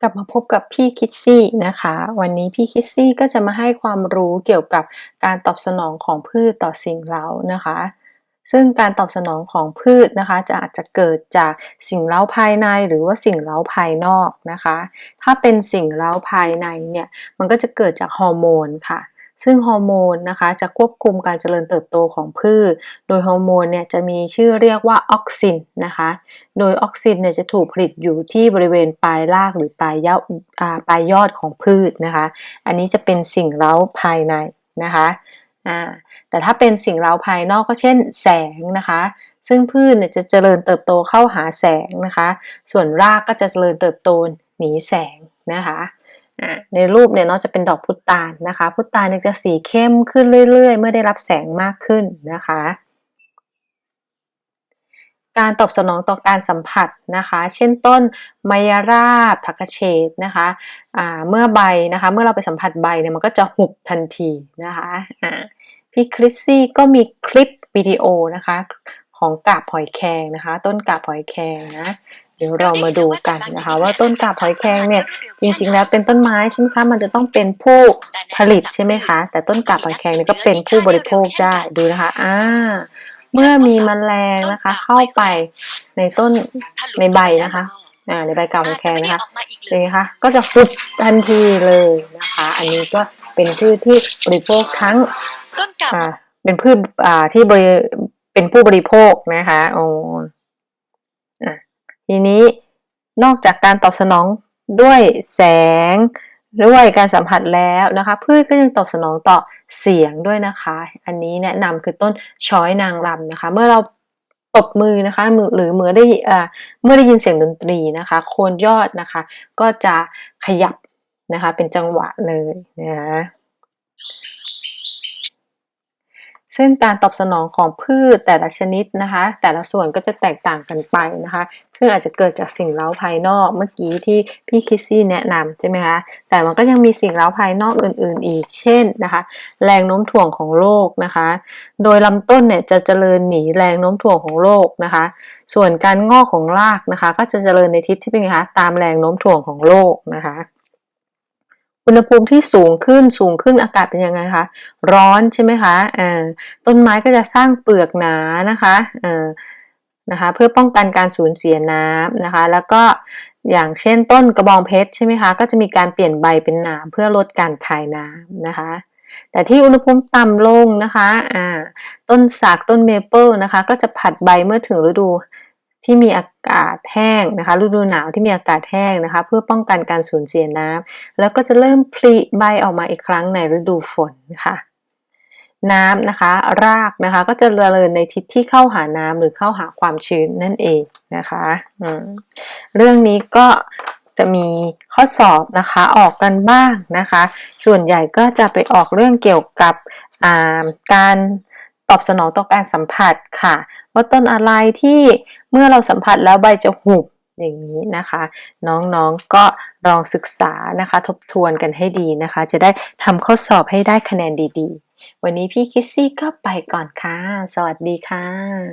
กลับมาพบกับพี่คิดซี่นะคะ วันนี้พี่คิดซี่ก็จะมาให้ความรู้เกี่ยวกับการตอบสนองของพืชต่อสิ่งเร้านะคะ ซึ่งการตอบสนองของพืชนะคะจะอาจจะเกิดจากสิ่งเร้าภายในหรือว่าสิ่งเร้าภายนอกนะคะ ถ้าเป็นสิ่งเร้าภายในเนี่ยมันก็จะเกิดจากฮอร์โมนค่ะ ซึ่งฮอร์โมนนะคะจะควบคุมการเจริญเติบโตของพืช โดยฮอร์โมนเนี่ยจะมีชื่อเรียกว่าออกซินนะคะ โดยออกซินเนี่ยจะถูกผลิตอยู่ที่บริเวณปลายรากหรือปลายยอดปลายยอดของพืชนะคะ อันนี้จะเป็นสิ่งเร้าภายในนะคะแต่ถ้าเป็นสิ่งเร้าภายนอกก็เช่น แสงนะคะ ซึ่งพืชเนี่ยจะเจริญเติบโตเข้าหาแสงนะคะ ส่วนรากก็จะเจริญเติบโตหนีแสงนะคะ ในรูปเนี่ยเนาะจะเป็นดอกพุตานนะคะพุตานจะสีเข้มขึ้นเรื่อย ๆ เมื่อได้รับแสงมากขึ้นนะคะ การตอบสนองต่อการสัมผัสนะคะ เช่นต้นไมยราบผักเฉดนะคะเมื่อใบนะคะเมื่อเราไปสัมผัสใบเนี่ยมันก็จะหุบทันทีนะคะพี่คริสซี่ก็มีคลิปวิดีโอนะคะ ของกาบหอยแครงนะคะ ต้นกาบหอยแครงนะ เดี๋ยวเรามาดูกันนะคะ ว่าต้นกาบหอยแครงเนี่ยจริง ๆ แล้วเป็นต้นไม้ใช่ไหมคะมันจะต้องเป็นผู้ผลิตใช่ไหมคะ แต่ต้นกาบหอยแครงเนี่ยก็เป็นผู้บริโภคได้ดูนะคะอ่าเมื่อมีมแมลงนะคะ เข้าไปในต้นในใบนะคะอ่าในใบกาบหอยแครงนะคะเลยคะก็จะฟุดทันทีเลยนะคะ อันนี้ก็เป็นพืชที่บริโภคทั้งอ่าเป็นพืชอ่าที่บริ เป็นผู้บริโภคนะคะโอ้ทีนี้นอกจากการตอบสนองด้วยแสงด้วยการสัมผัสแล้วนะคะ พืชก็ยังตอบสนองต่อเสียงด้วยนะคะ อันนี้แนะนำคือต้นช้อยนางรำนะคะ เมื่อเราตบมือนะคะหรือเมื่อได้เมื่อได้ยินเสียงดนตรีนะคะ โคนยอดนะคะ ก็จะขยับนะคะเป็นจังหวะเลยนะคะ ซึ่งการตอบสนองของพืชแต่ละชนิดนะคะ แต่ละส่วนก็จะแตกต่างกันไปนะคะ ซึ่งอาจจะเกิดจากสิ่งเล้าภายนอกเมื่อกี้ที่พี่คิสซี่แนะนำใช่ไหมคะ แต่มันก็ยังมีสิ่งเล้าภายนอกอื่น ๆ อีก เช่นนะคะ แรงโน้มถ่วงของโลกนะคะ โดยลำต้นเนี่ยจะเจริญหนีแรงโน้มถ่วงของโลกนะคะ ส่วนการงอกของรากนะคะ ก็จะเจริญในทิศที่เป็นไงคะ ตามแรงโน้มถ่วงของโลกนะคะ อุณหภูมิที่สูงขึ้นสูงขึ้นอากาศเป็นยังไงคะ ร้อนใช่ไหมคะอ่าต้นไม้ก็จะสร้างเปลือกหนานะคะอ่านะคะเพื่อป้องกันการสูญเสียน้ำนะคะ แล้วก็อย่างเช่นต้นกระบองเพชรใช่ไหมคะก็จะมีการเปลี่ยนใบเป็นหนามเพื่อลดการคายน้ำนะคะ แต่ที่อุณหภูมิต่ำลงนะคะอ่าต้นสากต้นเมเปิลนะคะ ก็จะผัดใบเมื่อถึงฤดู ที่มีอากาศแห้งนะคะฤดูหนาวที่มีอากาศแห้งนะคะ เพื่อป้องกันการสูญเสียน้ำแล้วก็จะเริ่มผลิใบออกมาอีกครั้งในฤดูฝนค่ะ น้ำนะคะ รากนะคะ ก็จะเจริญในทิศที่เข้าหาน้ำหรือเข้าหาความชื้นนั่นเองนะคะเรื่องนี้ก็จะมีข้อสอบนะคะออกกันบ้างนะคะ ส่วนใหญ่ก็จะไปออกเรื่องเกี่ยวกับการ ตอบสนองต่อการสัมผัสค่ะ ว่าต้นอะไรที่เมื่อเราสัมผัสแล้วใบจะหุบอย่างนี้นะคะ น้องๆก็ลองศึกษานะคะ ทบทวนกันให้ดีนะคะ จะได้ทำข้อสอบให้ได้คะแนนดีๆ วันนี้พี่คิสซี่ก็ไปก่อนค่ะ สวัสดีค่ะ